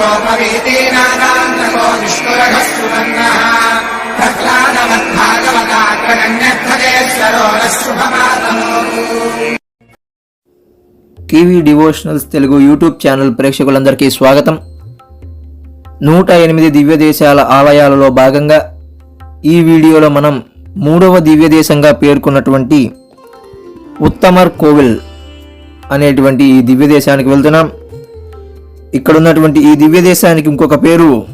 गोपवीतीनागान्तको विष्णुरघस्तुमन्नः प्रह्लादवद्भागवताग्रगण्यध्वजेश्वरो नः शुभमातमो TV devotionals Telugu YouTube channel ప్రేక్షకులందరికీ స్వాగతం నూట ఎనిమిది దివ్య దేశాల ఆలయాలలో భాగంగా ఈ వీడియోలో మనం మూడవ దివ్య దేశంగా పేర్కొన్నటువంటి ఉత్తమర్ కోవిల్ అనేటువంటి ఈ దివ్య దేశానికి వెళ్తున్నాం ఇక్కడ ఉన్నటువంటి ఈ దివ్య దేశానికి ఇంకొక పేరు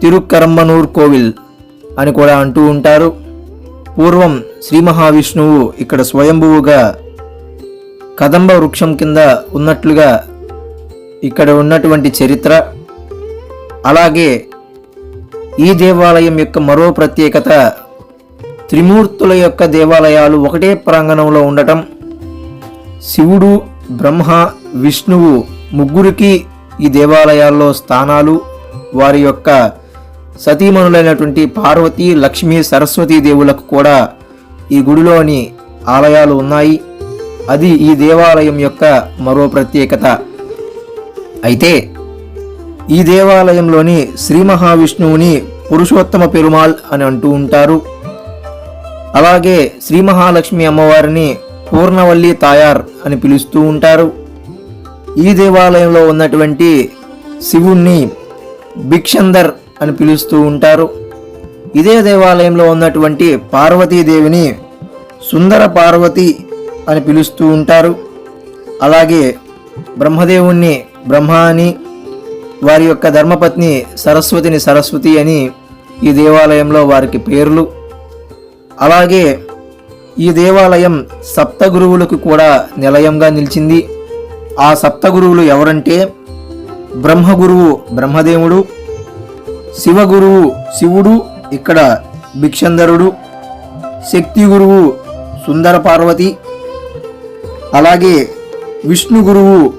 తిరుక్కరంబనూర్ కోవిల్ అని కూడా అంటూ ఉంటారు. పూర్వం శ్రీ మహావిష్ణువు ఇక్కడ స్వయంభువుగా కదంబ వృక్షం కింద ఉన్నట్లుగా ఇక్కడ ఉన్నటువంటి చరిత్ర. అలాగే ఈ దేవాలయం యొక్క మరో ప్రత్యేకత త్రిమూర్తుల యొక్క దేవాలయాలు ఒకటే ప్రాంగణంలో ఉండటం. శివుడు బ్రహ్మ విష్ణువు ముగ్గురికి ఈ దేవాలయాల్లో స్థానాలు వారి యొక్క సతీమణులైనటువంటి పార్వతి లక్ష్మి సరస్వతీ దేవులకు కూడా ఈ గుడిలోని ఆలయాలు ఉన్నాయి. అది ఈ దేవాలయం యొక్క మరో ప్రత్యేకత. అయితే ఈ దేవాలయంలోని శ్రీ మహావిష్ణువుని పురుషోత్తమ పెరుమాళ్ అని అంటూ ఉంటారు. అలాగే శ్రీ మహాలక్ష్మి అమ్మవారిని పూర్ణవల్లి తాయార్ అని పిలుస్తూ ఉంటారు. ఈ దేవాలయంలో ఉన్నటువంటి శివుణ్ణి భిక్షందర్ అని పిలుస్తూ ఉంటారు. ఇదే దేవాలయంలో ఉన్నటువంటి పార్వతీదేవిని సుందర పార్వతి అని పిలుస్తూ ఉంటారు. అలాగే బ్రహ్మదేవుణ్ణి బ్రహ్మ అని వారి యొక్క ధర్మపత్ని సరస్వతిని సరస్వతి అని ఈ దేవాలయంలో వారికి పేర్లు. అలాగే ఈ దేవాలయం సప్త గురువులకు కూడా నిలయంగా నిలిచింది. ఆ సప్త గురువులు ఎవరంటే బ్రహ్మగురువు బ్రహ్మదేవుడు శివగురువు శివుడు ఇక్కడ భిక్షందరుడు శక్తి గురువు సుందర పార్వతి అలాగే విష్ణు గురువు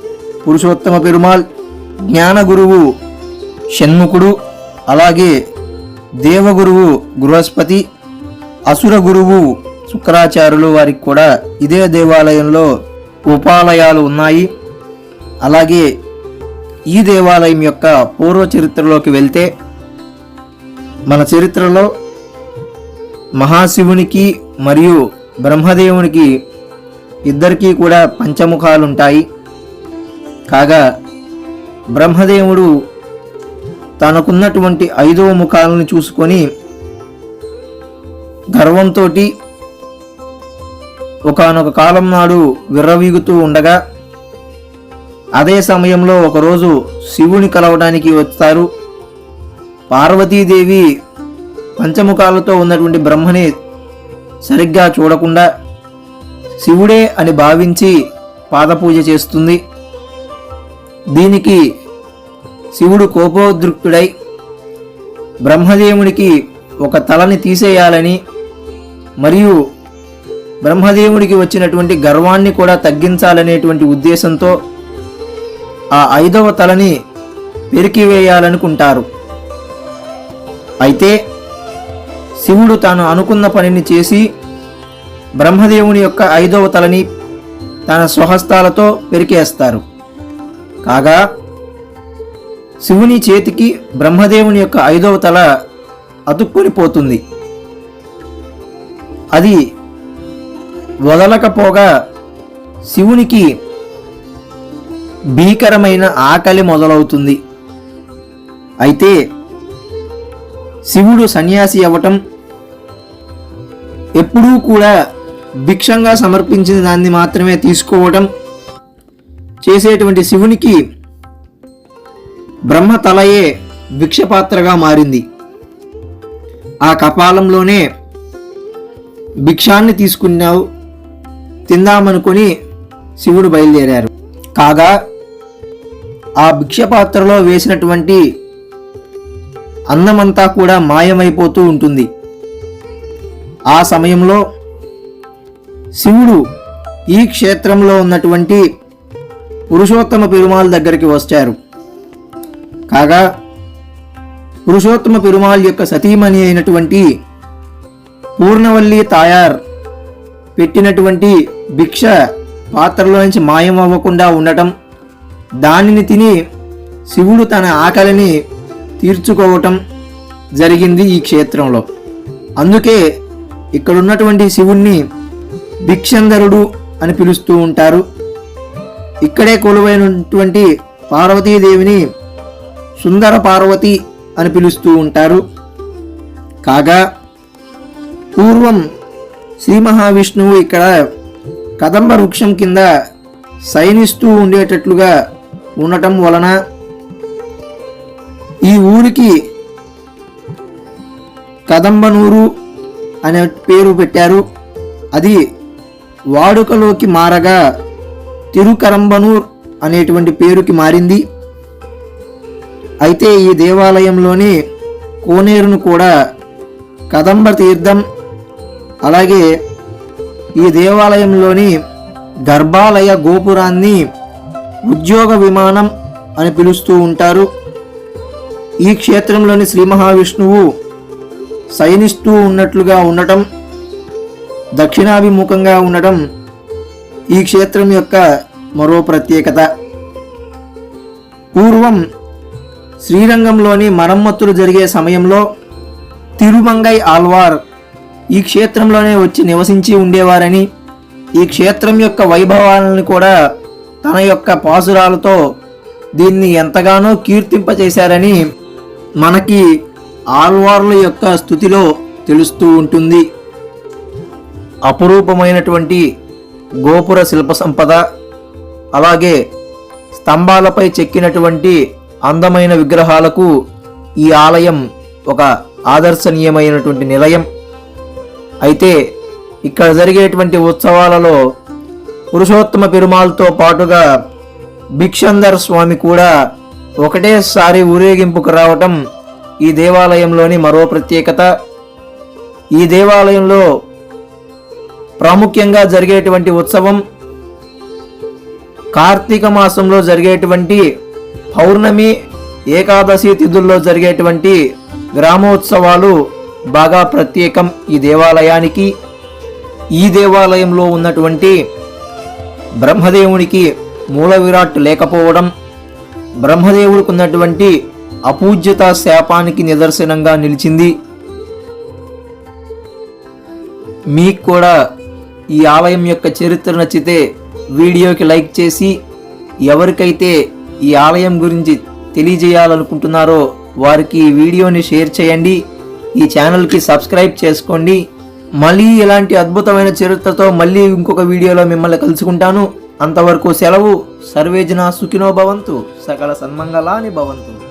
పురుషోత్తమ పెరుమాల్ జ్ఞాన గురువు షణ్ముఖుడు అలాగే దేవగురువు బృహస్పతి అసుర గురువు శుక్రాచార్యులు వారికి కూడా ఇదే దేవాలయంలో ఉపాలయాలు ఉన్నాయి. అలాగే ఈ దేవాలయం యొక్క పూర్వ చరిత్రలోకి వెళ్తే మన చరిత్రలో మహాశివునికి మరియు బ్రహ్మదేవునికి ఇద్దరికీ కూడా పంచముఖాలుంటాయి. కాగా బ్రహ్మదేవుడు తనకున్నటువంటి ఐదవ ముఖాలను చూసుకొని గర్వంతో ఒకానొక కాలం నాడు విర్రవీగుతూ ఉండగా అదే సమయంలో ఒకరోజు శివుని కలవడానికి వస్తారు. పార్వతీదేవి పంచముఖాలతో ఉన్నటువంటి బ్రహ్మని సరిగ్గా చూడకుండా శివుడే అని భావించి పాదపూజ చేస్తుంది. దీనికి శివుడు కోపోద్రిక్తుడై బ్రహ్మదేవుడికి ఒక తలని తీసేయాలని మరియు బ్రహ్మదేవుడికి వచ్చినటువంటి గర్వాన్ని కూడా తగ్గించాలనేటువంటి ఉద్దేశంతో ఆ ఐదవ తలని పెరికివేయాలనుకుంటారు. అయితే శివుడు తాను అనుకున్న పనిని చేసి బ్రహ్మదేవుని యొక్క ఐదవ తలని తన స్వహస్తాలతో పెరికేస్తారు. కాగా శివుని చేతికి బ్రహ్మదేవుని యొక్క ఐదవ తల అతుక్కొని పోతుంది. అది వదలకపోగా శివునికి భీకరమైన ఆకలి మొదలవుతుంది. అయితే శివుడు సన్యాసి అవ్వటం ఎప్పుడూ కూడా భిక్షంగా సమర్పించిన దాన్ని మాత్రమే తీసుకోవటం చేసేటువంటి శివునికి బ్రహ్మ తలయే భిక్షపాత్రగా మారింది. ఆ కపాలంలోనే భిక్షాన్ని తీసుకున్నావు తిందామనుకొని శివుడు బయలుదేరారు. కాగా ఆ భిక్షపాత్రలో వేసినటువంటి అన్నమంతా కూడా మాయమైపోతూ ఉంటుంది. ఆ సమయంలో శివుడు ఈ క్షేత్రంలో ఉన్నటువంటి పురుషోత్తమ పెరుమాళ్ దగ్గరికి వచ్చారు కాగా పురుషోత్తమ పెరుమాళ్ యొక్క సతీమణి అయినటువంటి పూర్ణవల్లి తాయార్ పెట్టినటువంటి భిక్ష పాత్రలో నుంచి మాయం అవ్వకుండా ఉండటం దానిని తిని శివుడు తన ఆకలిని తీర్చుకోవటం జరిగింది ఈ క్షేత్రంలో. అందుకే ఇక్కడ ఉన్నటువంటి శివుణ్ణి భిక్షంధరుడు అని పిలుస్తూ ఉంటారు. ఇక్కడే కొలువైనటువంటి పార్వతీదేవిని సుందర పార్వతి అని పిలుస్తూ ఉంటారు. కాగా పూర్వం శ్రీ మహావిష్ణువు ఇక్కడ కదంబ వృక్షం కింద శయనిస్తూ ఉండేటట్లుగా ఉండటం వలన ఈ ఊరికి కదంబనూరు అనే పేరు పెట్టారు. అది వాడుకలోకి మారగా తిరుకరంబనూర్ అనేటువంటి పేరుకి మారింది. అయితే ఈ దేవాలయంలోని కోనేరును కూడా కదంబ తీర్థం అలాగే ఈ దేవాలయంలోని గర్భాలయ గోపురాన్ని ఉద్యోగ విమానం అని పిలుస్తూ ఉంటారు. ఈ క్షేత్రంలోని శ్రీ మహావిష్ణువు శయనిస్తూ ఉన్నట్లుగా ఉండటం దక్షిణాభిముఖంగా ఉండటం ఈ క్షేత్రం యొక్క మరో ప్రత్యేకత. పూర్వం శ్రీరంగంలోని మరమ్మతులు జరిగే సమయంలో తిరుమంగై ఆల్వార్ ఈ క్షేత్రంలోనే వచ్చి నివసించి ఉండేవారని ఈ క్షేత్రం యొక్క వైభవాలను కూడా తన యొక్క పాసురాలతో దీన్ని ఎంతగానో కీర్తింపచేశారని మనకి ఆల్వార్ల యొక్క స్థుతిలో తెలుస్తూ ఉంటుంది. అపురూపమైనటువంటి గోపుర శిల్ప సంపద అలాగే స్తంభాలపై చెక్కినటువంటి అందమైన విగ్రహాలకు ఈ ఆలయం ఒక ఆదర్శనీయమైనటువంటి నిలయం. అయితే ఇక్కడ జరిగేటువంటి ఉత్సవాలలో పురుషోత్తమ పెరుమాళ్తో పాటుగా భిక్షందర్ స్వామి కూడా ఒకటేసారి ఊరేగింపుకు రావటం ఈ దేవాలయంలోని మరో ప్రత్యేకత. ఈ దేవాలయంలో ప్రాముఖ్యంగా జరిగేటువంటి ఉత్సవం కార్తీక మాసంలో జరిగేటువంటి పౌర్ణమి ఏకాదశి తిథుల్లో జరిగేటువంటి గ్రామోత్సవాలు బాగా ప్రత్యేకం ఈ దేవాలయానికి. ఈ దేవాలయంలో ఉన్నటువంటి బ్రహ్మదేవునికి మూల విరాట్ లేకపోవడం బ్రహ్మదేవుడికి ఉన్నటువంటి అపూజ్యత శాపానికి నిదర్శనంగా నిలిచింది. మీకు కూడా ఈ ఆలయం యొక్క చరిత్ర నచ్చితే వీడియోకి లైక్ చేసి ఎవరికైతే ఈ ఆలయం గురించి తెలియజేయాలనుకుంటున్నారో వారికి ఈ వీడియోని షేర్ చేయండి. ఈ ఛానల్కి సబ్స్క్రైబ్ చేసుకోండి. మళ్ళీ ఇలాంటి అద్భుతమైన చరిత్రతో మళ్ళీ ఇంకొక వీడియోలో మిమ్మల్ని కలుసుకుంటాను. అంతవరకు సెలవు. సర్వేజన సుఖినో భవంతు. సకల సన్మంగళాని భవంతు.